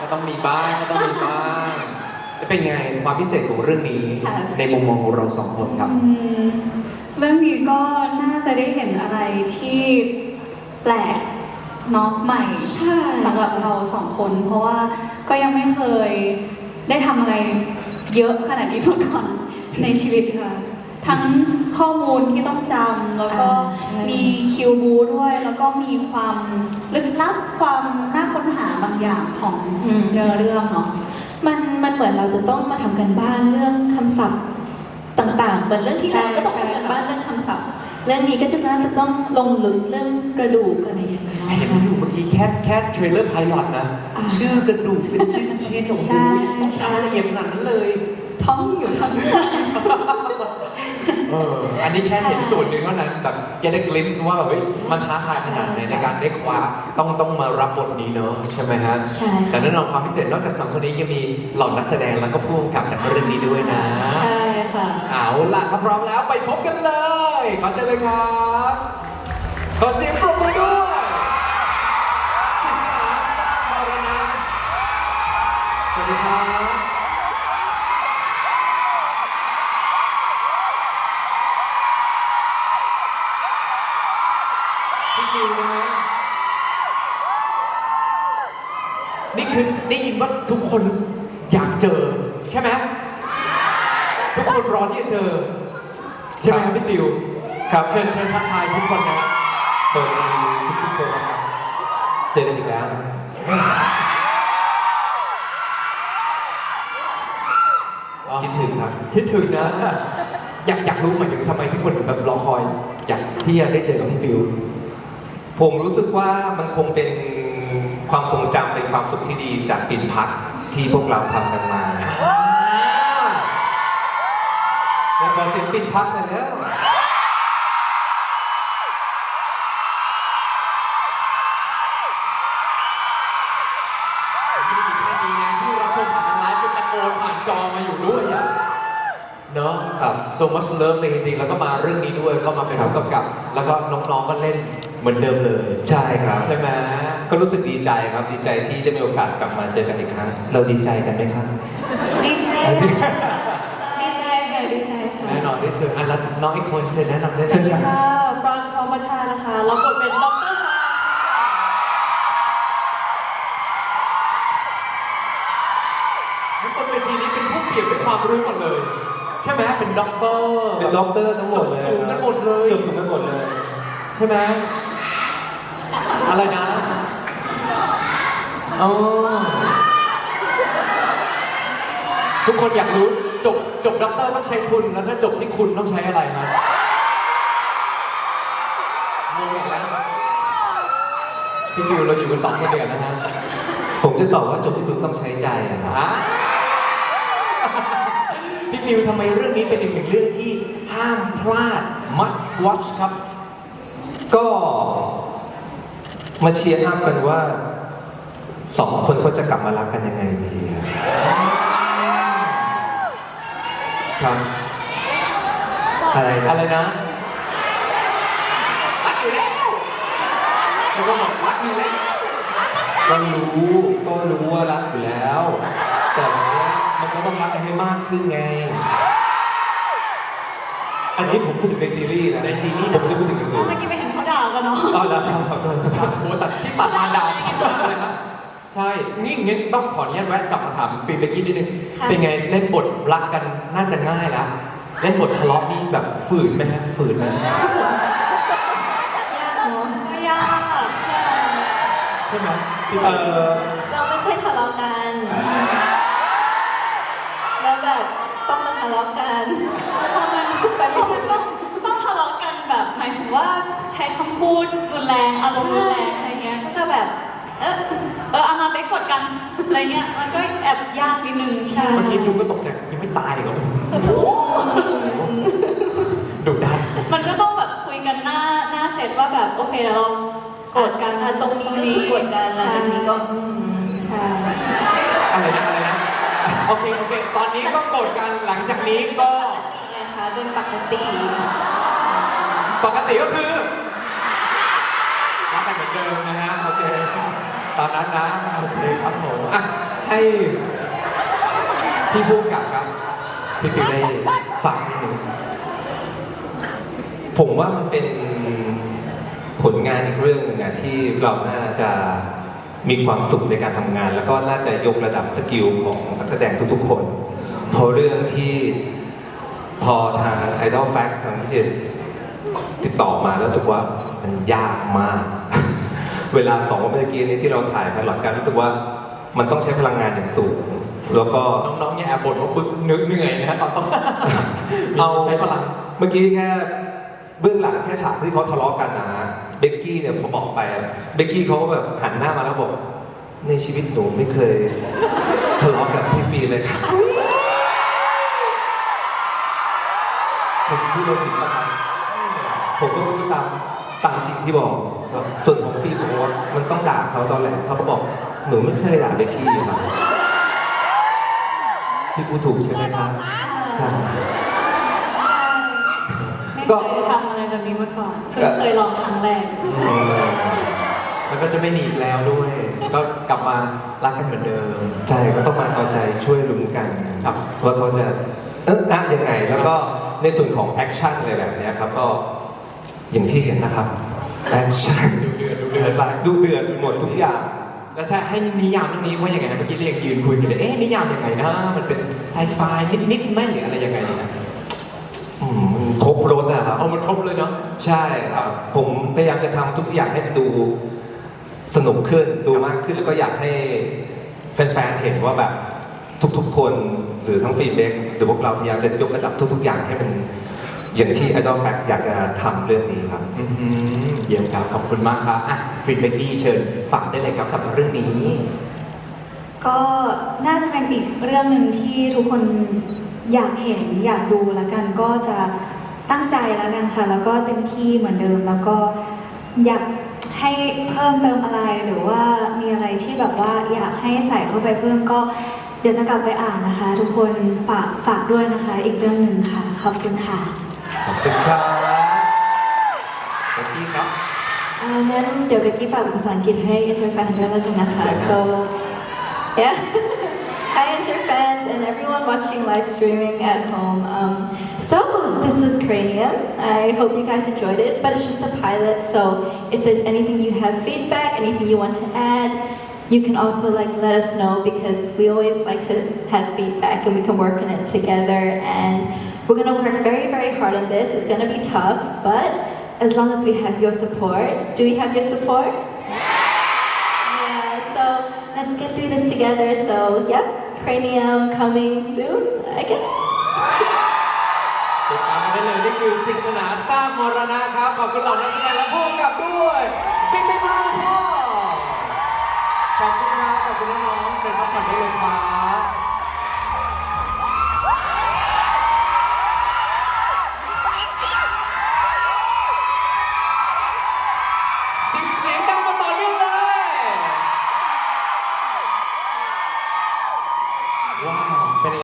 ก็ต้องมีบ้างก็ต้องมีบ้างแล้วเป็นไงความพิเศษของเรื่องนี้ ค่ะ ในมุมมองของเราสองคนครับ อืมเรื่องนี้ก็น่าจะได้เห็นอะไรที่แปลกเนาะใหม่ใช่ สำหรับเราสองคน เพราะว่าก็ยังไม่เคยได้ทำอะไรเยอะขนาดนี้มาก่อนในชีวิตค่ะ ทั้งข้อมูลที่ต้องจำแล้วก็อ่าใช่มีคิวบูด้วย แล้วก็มีความลึกลับความน่าค้นหาบางอย่างของอืมเนื้อเรื่องเนาะมันมันเหมือนเราจะต้องมาทำกันบ้านเรื่องคำศัพท์ต่างๆเหมือนเรื่องที่แล้วก็ต้องใช่ทำกันใช่บ้านเรื่องคำศัพท์เรื่องนี้ก็จะน่าจะต้องลงลึกเรื่องกระดูกอะไรอย่างเงี้ยเห็นอยู่เมื่อกี้แค่แค่เทรลเลอร์ไพลอตนะอ่าชื่อกระดูกเป็นชิ้นชิ้นๆโอ้โหใช่ต้องจำละเอียดขนาดนั้นเลย ท้องอยู่ท้องอยู่เอออันนี้แค่เห็นส่วนหนึ่งเท่านั้นแบบ get a glimpse ว่าแบบเฮ้ยมันท้าทายขนาดไหนในการได้คว้าต้องต้องมารับบทนี้เนอะใช่ไหมฮะใช่ค่ะแต่แน่นอนความพิเศษนอกจากสองคนนี้ยังมีเหล่านักแสดงแล้วก็ผู้กำกับจากเรื่องนี้ด้วยนะ ใช่ค่ะ เอาล่ะถ้าพร้อมแล้วไปพบกันเลย ขอเชิญเลยครับ ขอเสียงปรบมือด้วย คือได้ยินว่าทุกคนอยากเจอ ใช่ไหมทุกคนรอที่จะเจอ ใช่ไหมครับพี่ฟิวครับเชิญเชิญทักทายทุกคนนะสวัสดีทุกๆคนนะครับเจอกันอีกแล้วนะคิดถึงครับคิดถึงนะ อยากอยากรู้เหมือนถึงทำไมทุกคนถึงแบบรอคอย อยากที่จะได้เจอกับพี่ฟิวผมรู้สึกว่ามันคงเป็น ความทรงจำเป็นความสุขที่ดีจากปิ่นพักที่พวกเราทำกันมาแล้วขอเสียงปิ่นพักหน่อยแล้ว ไม่ได้มีแค่นี้นะที่รับชมผ่านทางไลฟ์เป็นตะโกนผ่านจอมาอยู่ด้วยอะเนาะครับ so much love เลยจริงๆ แล้วก็มาเรื่องนี้ด้วยก็มาเป็นผู้กำกับ แล้วก็น้องๆก็เล่น เหมือนเดิมเลยใช่ครับ ใช่ไหมก็รู้สึกดีใจครับดีใจที่ได้มีโอกาสกลับมาเจอกันอีกครั้ง เราดีใจกันไหมครับ ดีใจค่ะดีใจค่ะดีใจค่ะแน่นอนได้เจออันแล้วน้องอีกคนเชิญแนะนำได้เลเชิยญครับค่ะฟรานซ์ทอมชานะคะรับบทเป็นดรฟางทั้งบนเวทีนี้เป็นผู้เปลี่ยนด้วยความรู้หมดเลย ใช่ไหมเป็นด็อกเตอร์เป็นด็อกเตอร์ทั้งหมดเลยจบสูงกันหมดเลยจบสูงกันหมดเลย ใช่ไหม อะไรนะอ๋อทุกคนอยากรู้จบจบด็อกเตอร์ต้องใช้ทุน แล้วถ้าจบที่คุณต้องใช้อะไรนะงงอีกแล้วพี่ฟิวเราอยู่กันสองคนเดียวนะฮะผมจะตอบว่าจบที่คุณต้องใช้ใจอะครับ อะพี่ฟิวทำไมเรื่องนี้เป็นอีกหนึ่งเรื่องที่ห้ามพลาด must watch ครับ ก็ มาเชียร์อัพกันว่าสองคนเขาจะกลับมารักกันยังไงดีอะครับอะไรนะอะไรนะรักอยู่แล้วแล้วก็บอกรักอยู่แล้วก็รู้ก็รู้ว่ารักอยู่แล้ว แต่วันเนี้ยมันก็ต้องรักกันให้มากขึ้นไง อันนี้ผมพูดถึงในซีรีส์นะในซีรีส์ผมไม่ได้พูดถึงอย่างอื่น เมื่อกี้ไปเห็นเขาด่ากันเนาะอ๋อแล้วครับขอโทษขอโทษโอ้ตัดที่ตัดมาดาวชัดมากเลยครับใช่ นี่งั้นต้องขออนุญาตแวะกลับมาถามฟิล์มเบกกี้นิดนึง ค่ะ เป็นไงเล่นบทรักกันน่าจะง่ายแล้วเล่นบททะเลาะนี่แบบฝืนไหมฮะฝืนไหมยากเนาะไม่ยากใช่ไหมพี่เอฟิล์มอเราไม่ค่อยทะเลาะกัน แล้วแบบต้องมาทะเลาะกัน พอมันไปพอมันต้องต้องทะเลาะกันแบบหมายถึงว่า ใช้คำพูดรุนแรงอารมณ์รุนแรงอะไรเงี้ยก็จะแบบ เออเออเอามาไปกดกันอะไรเงี้ยมันก็แอบยากนิดนึงใช่เมื่อกี้ดูก็ตกใจยังไม่ตายเหรอดุดันมันก็ต้องแบบคุยกันหน้าหน้าเสร็จว่าแบบโอเคเดี๋ยวเรากดกันอะตรงนี้ก็คือกดกันหลังจากนี้ก็อืมใช่อะไรนะอะไรนะโอเคโอเค ตอนนี้ก็โกรธกันหลังจากนี้ก็ปกติไงคะเป็นปกติ ปกติก็คือรักกันเหมือนเดิมนะฮะโอเคตอนนั้นนะโอเคครับผมอะพี่พูดกับครับพี่ฟิวได้ฝากนิดนึงผมว่ามันเป็นผลงานอีกเรื่องหนึ่งอะที่เราน่าจะมีความสุขในการทำงาน แล้วก็น่าจะยกระดับสกิลของนักแสดงทุกๆคนเพราะเรื่องที่พอทาง Idol Fact ทางพิเศษ ติดต่อมาแล้วรู้สึกว่ามันยากมาก เวลาสองวันเมื่อกี้นี้ที่เราถ่ายไพลอตกันรู้สึกว่ามันต้องใช้พลังงานอย่างสูง แล้วก็น้องๆอย่าแอบบ่นว่าปึกนึกเหนื่อยนะฮะตอนต้องเอาใช้พลังเมื่อกี้แค่เบื้องหลังแค่ฉากที่เขาทะเลาะกันนะเบกกี้เนี่ยผมบอกไปอะเบกกี้เขาก็แบบหันหน้ามาแล้วบอกในชีวิตหนูไม่เคยทะเลาะกับพี่ฟีเลยครับผมพูดเราถึงนะครับผมก็พูด ตามตามจริงที่บอกครับส่วนของฟีผมบอกว่ามันต้องด่าเขาตอนแรกเขาก็บอกหนูไม่เคยด่าเบกกี้ครับพี่พูดถูกใช่ไหมครับครับไม่ก็เคยทำอะไรแบบนี้มาก่อนเพิ่งเคยลองครั้งแรก แล้วก็จะไม่หนีอีกแล้วด้วย ก็กลับมารักกันเหมือนเดิม ใช่ก็ต้องมาเอาใจช่วยลุ้นกันครับว่าเขาจะเอออะยังไง แล้วก็ในส่วนของแอคชั่นอะไรแบบเนี้ยครับก็ อย่างที่เห็นนะครับแอคชั่นดูเดือดดูเดือดดูเดือดหมดทุกอย่าง แล้วถ้าให้นิยามเรื่องนี้ว่ายังไงนะเมื่อกี้เรียกยืนคุยกันเลยเอ๊ะนิยามยังไงนะมันเป็นไซไฟนิดๆไหมหรืออะไรยังไงนะอืมครบรถอะครับ เอามันครบเลยเนาะใช่ครับ ผมพยายามจะทำทุกอย่างให้มันดูสนุกขึ้นดูมากขึ้นแล้วก็อยากให้แฟนๆเห็นว่าแบบทุกๆคนหรือทั้งฟีดแบ็กหรือพวกเราพยายามจะยกระดับทุก ๆ อย่างให้มัน อย่างที่ Idol Fact อยากจะทำเรื่องนี้ครับ อื้อหือเยี่ยมครับขอบคุณมากครับอะฟินเบกกี้เชิญฝากได้เลยครับกับเรื่องนี้ ก็น่าจะเป็นอีกเรื่องหนึ่งที่ทุกคนอยากเห็นอยากดูแล้วกันก็จะตั้งใจแล้วกันค่ะ แล้วก็เต็มที่เหมือนเดิมแล้วก็อยากให้เพิ่มเติมอะไรหรือว่ามีอะไรที่แบบว่าอยากให้ใส่เข้าไปเพิ่มก็เดี๋ยวจะกลับไปอ่านนะคะ ทุกคนฝากฝากด้วยนะคะ อีกเรื่องหนึ่งค่ะ ขอบคุณค่ะ ขอบคุณครับเบกกี้ครับอ่างั้นเดี๋ยวเบกกี้ฝากเป็นภาษาอังกฤษให้ Inter fans ด้วยแล้วกันนะคะได้ครับ so yeah hi Inter fans and everyone watching live streaming at home um, so this was Cranium I hope you guys enjoyed it but it's just a pilot so if there's anything you have feedback anything you want to add you can also like let us know because we always like to have feedback and we can work on it together and we're gonna work very very hard on this it's gonna be tough but as long as we have your support do we have your support yeah so let's get through this together so yep cranium coming soon i guess ติดตามกันได้เลยนี่คือปริศนาสร้างมรณะครับ ขอบคุณเหล่านักแสดงและผู้กำกับด้วยปิ๊งปิ๊งมากพ่อ ขอบคุณครับขอบคุณน้องเชิญพักผ่อนได้เลยครับ